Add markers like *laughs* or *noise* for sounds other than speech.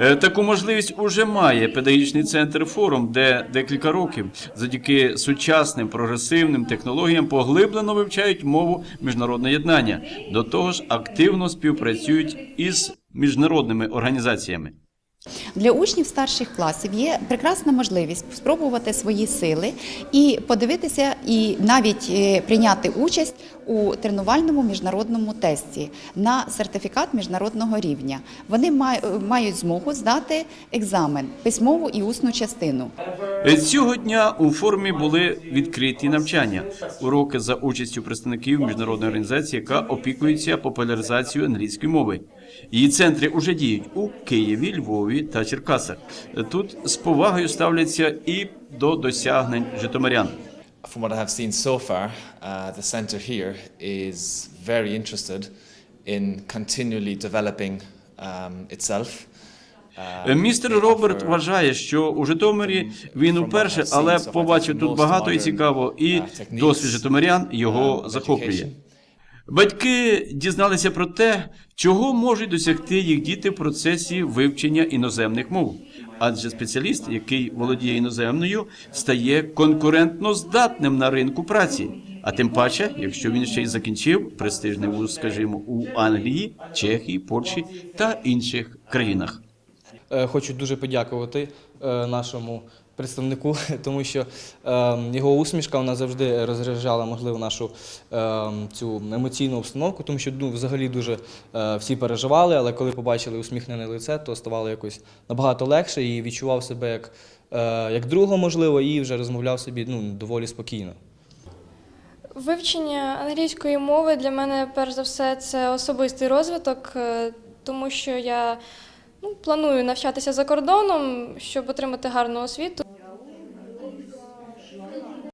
Е, Таку можливість уже має педагогічний центр форум, де декілька років завдяки сучасним прогресивним технологіям поглиблено вивчають мову міжнародного єднання. До того ж, активно співпрацюють із міжнародними організаціями. Для учнів старших класів є прекрасна можливість спробувати свої сили і подивитися, і навіть е, прийняти участь у тренувальному міжнародному тесті на сертифікат міжнародного рівня. Вони мають змогу здати екзамен, письмову і усну частину. Е, Цього дня у формі були відкриті навчання, уроки за участю представників міжнародної організації, яка опікується популяризацією англійської мови. Її центри уже діють у Києві, Львові та Черкасах. Тут з повагою ставляться і до досягнень житомирян. From what I have seen so far, uh, the centre here is very interested in continually developing um, itself. Е, Містер Роберт вважає, що у Житомирі він уперше, але побачив тут багато і цікаво, і досвід житомирян його захоплює. Батьки дізналися про те, чого можуть досягти їх діти в процесі вивчення іноземних мов. Адже спеціаліст, який володіє іноземною, стає конкурентно здатним на ринку праці. А тим паче, якщо він ще й закінчив престижний вуз, скажімо, у Англії, Чехії, Польщі та інших країнах. Е, Хочу дуже подякувати е, нашому представнику, *laughs* тому що е, його усмішка вона завжди розряджала, можливо, нашу е, цю емоційну обстановку, тому що ну, взагалі дуже е, всі переживали, але коли побачили усміхнене лице, то ставало якось набагато легше і відчував себе як, е, як друга, можливо, і вже розмовляв собі ну, доволі спокійно. Вивчення англійської мови для мене, перш за все, це особистий розвиток, е, тому що я ну, планую навчатися за кордоном, щоб отримати гарну освіту.